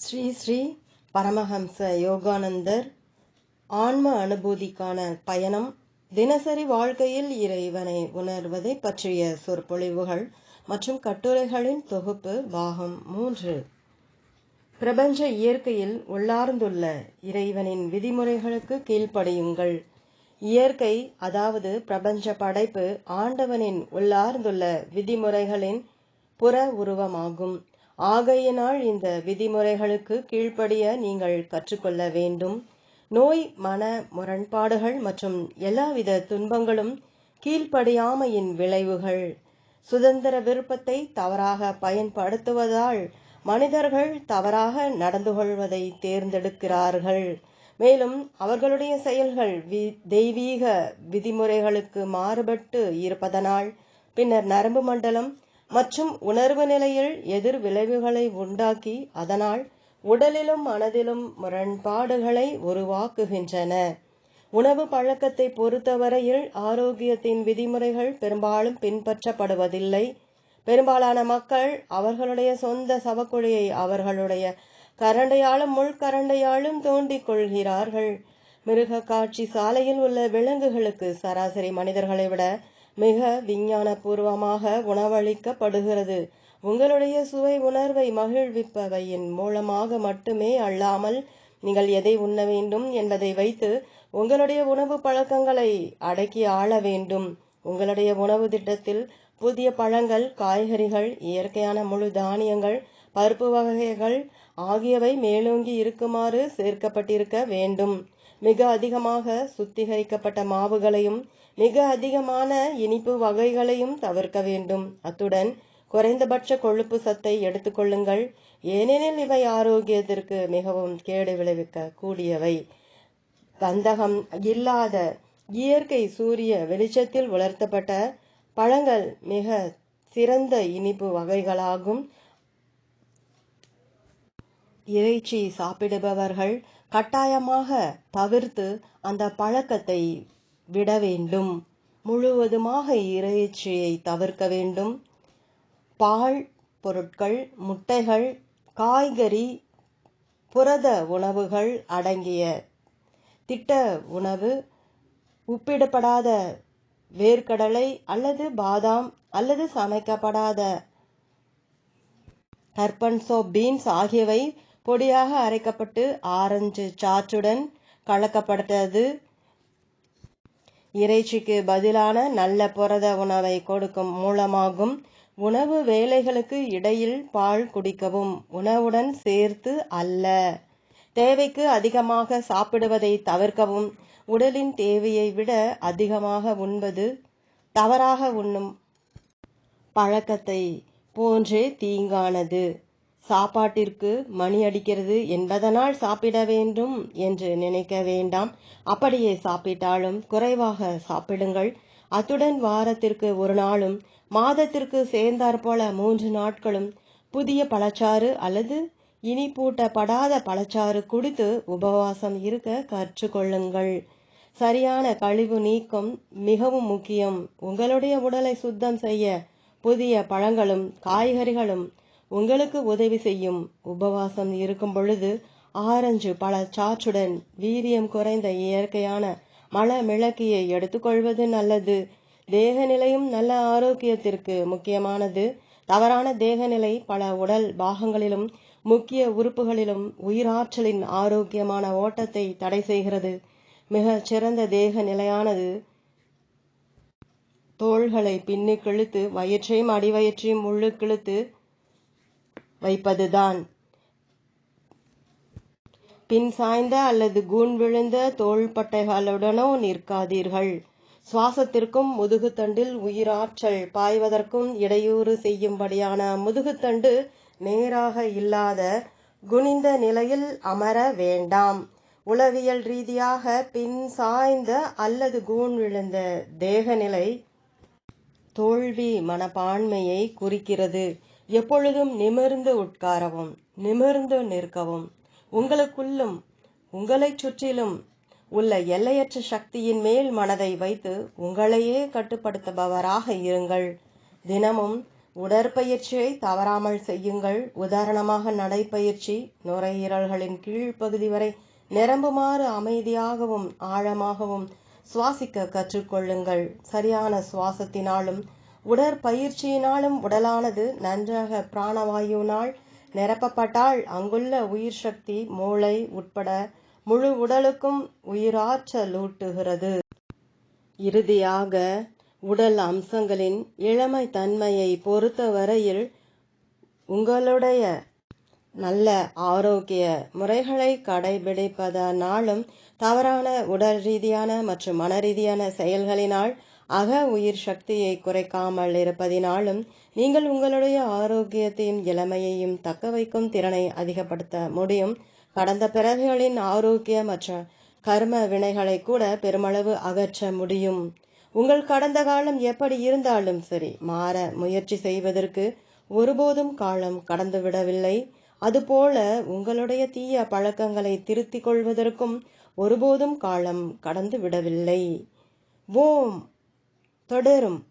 ஸ்ரீ ஸ்ரீ பரமஹம்ச யோகானந்தர் ஆன்ம அனுபூதிக்கான பயணம் தினசரி வாழ்க்கையில் இறைவனை உணர்வதை பற்றிய சொற்பொழிவுகள் மற்றும் கட்டுரைகளின் தொகுப்பு பாகம் மூன்று. பிரபஞ்ச இயற்கையில் உள்ளார்ந்துள்ள இறைவனின் விதிமுறைகளுக்கு கீழ்ப்படியுங்கள். இயற்கை அதாவது பிரபஞ்ச படைப்பு ஆண்டவனின் உள்ளார்ந்துள்ள விதிமுறைகளின் புற உருவமாகும். ஆகையினால் இந்த விதிமுறைகளுக்கு கீழ்ப்படிய நீங்கள் கற்றுக்கொள்ள வேண்டும். நோய் மன முரண்பாடுகள் மற்றும் எல்லாவித துன்பங்களும் கீழ்ப்படியாமையின் விளைவுகள். சுதந்திர விருப்பத்தை தவறாக பயன்படுத்துவதால் மனிதர்கள் தவறாக நடந்து கொள்வதை தேர்ந்தெடுக்கிறார்கள். மேலும் அவர்களுடைய செயல்கள் வி தெய்வீக விதிமுறைகளுக்கு மாறுபட்டு இருப்பதனால் பின்னர் நரம்பு மண்டலம் மற்றும் உணர்வு நிலையில் எதிர் விளைவுகளை உண்டாக்கி அதனால் உடலிலும் மனதிலும் முரண்பாடுகளை உருவாக்குகின்றன. உணவு பழக்கத்தை பொறுத்தவரையில் ஆரோக்கியத்தின் விதிமுறைகள் பெரும்பாலும் பின்பற்றப்படுவதில்லை. பெரும்பாலான மக்கள் அவர்களுடைய சொந்த சவக்குழியை அவர்களுடைய கரண்டையாலும் முள்கரண்டையாலும் தோண்டிக் கொள்கிறார்கள். மிருக காட்சி சாலையில் உள்ள விலங்குகளுக்கு சராசரி மனிதர்களை விட மிக விஞ்ஞானபூர்வமாக உணவளிக்கப்படுகிறது. உங்களுடைய சுவை உணர்வை மகிழ்விப்பவையின் மூலமாக மட்டுமே அல்லாமல் நீங்கள் எதை உண்ண வேண்டும் என்பதை வைத்து உங்களுடைய உணவு பழக்கங்களை அடக்கி ஆள வேண்டும். உங்களுடைய உணவு திட்டத்தில் புதிய பழங்கள் காய்கறிகள் இயற்கையான முழு தானியங்கள் பருப்பு வகைகள் ஆகியவை மேலோங்கி இருக்குமாறு சேர்க்கப்பட்டிருக்க வேண்டும். மிக அதிகமாக சுத்திகரிக்கப்பட்ட மாவுகளையும் மிக அதிகமான இனிப்பு வகைகளையும் தவிர்க்க வேண்டும். அத்துடன் குறைந்தபட்ச கொழுப்பு சத்தை எடுத்துக்கொள்ளுங்கள் ஏனெனில் இவை ஆரோக்கியத்திற்கு மிகவும் கேடு விளைவிக்க கூடியவை. கந்தகம் இல்லாத இயற்கை சூரிய வெளிச்சத்தில் உலர்த்தப்பட்ட பழங்கள் மிக சிறந்த இனிப்பு வகைகளாகும். இறைச்சி சாப்பிடுபவர்கள் கட்டாயமாக தவிர்த்து அந்த பழக்கத்தை விட வேண்டும். முழுவதுமாக இறைச்சியை தவிர்க்க வேண்டும். பால் பொருட்கள் முட்டைகள் காய்கறி புரத உணவுகள் அடங்கிய திட்ட உணவு உப்பிடப்படாத வேர்க்கடலை அல்லது பாதாம் அல்லது சமைக்கப்படாத ஹர்பன்சோ பீன்ஸ் ஆகியவை பொடியாக அரைக்கப்பட்டு ஆரஞ்சு சாற்றுடன் கலக்கப்பட்டது. இறைச்சிக்கு பதிலான நல்ல புரத உணவை கொடுக்கும் மூலமாகும். உணவு வேலைகளுக்கு இடையில் பால் குடிக்கவும் உணவுடன் சேர்த்து அல்ல. தேவைக்கு அதிகமாக சாப்பிடுவதை தவிர்க்கவும் உடலின் தேவையை விட அதிகமாக உண்பது தவறாக உண்ணும் பழக்கத்தை போன்றே தீங்கானது. சாப்பாட்டிற்கு மணி அடிக்கிறது என்பதனால் சாப்பிட வேண்டும் என்று நினைக்க வேண்டாம். அப்படியே சாப்பிட்டாலும் குறைவாக சாப்பிடுங்கள். அத்துடன் வாரத்திற்கு ஒரு நாளும் மாதத்திற்கு சேர்ந்தாற்போல மூன்று நாட்களும் புதிய பழச்சாறு அல்லது இனிப்பூட்டப்படாத பழச்சாறு குடித்து உபவாசம் இருக்க கற்றுக்கொள்ளுங்கள். சரியான கழிவு நீக்கம் மிகவும் முக்கியம். உங்களுடைய உடலை சுத்தம் செய்ய புதிய பழங்களும் காய்கறிகளும் உங்களுக்கு உதவி செய்யும். உபவாசம் இருக்கும் பொழுது ஆரஞ்சு பல சாற்றுடன் வீரியம் குறைந்த இயற்கையான மல மிளக்கியை எடுத்துக்கொள்வது நல்லது. தேகநிலையும் நல்ல ஆரோக்கியத்திற்கு முக்கியமானது. தவறான தேகநிலை பல உடல் பாகங்களிலும் முக்கிய உறுப்புகளிலும் உயிராற்றலின் ஆரோக்கியமான ஓட்டத்தை தடை செய்கிறது. மிக சிறந்த தேக நிலையானது. தோள்களை பின்னுக்கிழுத்து வயிற்றையும் அடிவயிற்றையும் உள்ளுக்கிழுத்து வைப்பதுதான். பின் சாய்ந்த அல்லது கூன் விழுந்த தோள்பட்டைகளுடனோ நிற்காதீர்கள். சுவாசத்திற்கும் முதுகுத்தண்டில் உயிராற்றல் பாய்வதற்கும் இடையூறு செய்யும்படியான முதுகுத்தண்டு நேராக இல்லாத குனிந்த நிலையில் அமர வேண்டாம். உளவியல் ரீதியாக பின் சாய்ந்த அல்லது கூன் விழுந்த தேகநிலை தோல்வி மனப்பான்மையை குறிக்கிறது. எப்பொழுதும் நிமிர்ந்து உட்காரவும் நிமிர்ந்து நிற்கவும் உங்களுக்குள்ளும் உங்களைச் சுற்றிலும் உள்ள எல்லையற்ற சக்தியின் மேல் மனதை வைத்து உங்களையே கட்டுப்படுத்துபவராக இருங்கள். தினமும் உடற்பயிற்சியை தவறாமல் செய்யுங்கள். உதாரணமாக நடைப்பயிற்சி நுரையீரல்களின் கீழ்ப்பகுதி வரை நிரம்புமாறு அமைதியாகவும் ஆழமாகவும் சுவாசிக்க கற்றுக்கொள்ளுங்கள். சரியான சுவாசத்தினாலும் உடற்பயிற்சியினாலும் உடலானது நன்றாக பிராணவாயுவினால் நிரப்பப்பட்டால் அங்குள்ள உயிர் சக்தி மூளை உட்பட முழு உடலுக்கும் உயிராற்றலூட்டுகிறது. இறுதியாக உடல் அம்சங்களின் இளமை தன்மையை பொறுத்தவரையில் உங்களுடைய நல்ல ஆரோக்கிய முறைகளை கடைபிடிப்பதனாலும் தவறான உடல் ரீதியான மற்றும் மன ரீதியான செயல்களினால் அக உயிர் சக்தியை குறைக்காமல் இருப்பதினாலும் நீங்கள் உங்களுடைய ஆரோக்கியத்தையும் இளமையையும் தக்க வைக்கும் திறனை அதிகப்படுத்த முடியும். கடந்த பிறவிகளின் ஆரோக்கிய மற்றும் கர்ம வினைகளை கூட பெருமளவு அகற்ற முடியும். உங்கள் கடந்த காலம் எப்படி இருந்தாலும் சரி மாற முயற்சி செய்வதற்கு ஒருபோதும் காலம் கடந்துவிடவில்லை. அதுபோல உங்களுடைய தீய பழக்கங்களை திருத்திக் கொள்வதற்கும் ஒருபோதும் காலம் கடந்து விடவில்லை ஓம்! தொடரும்.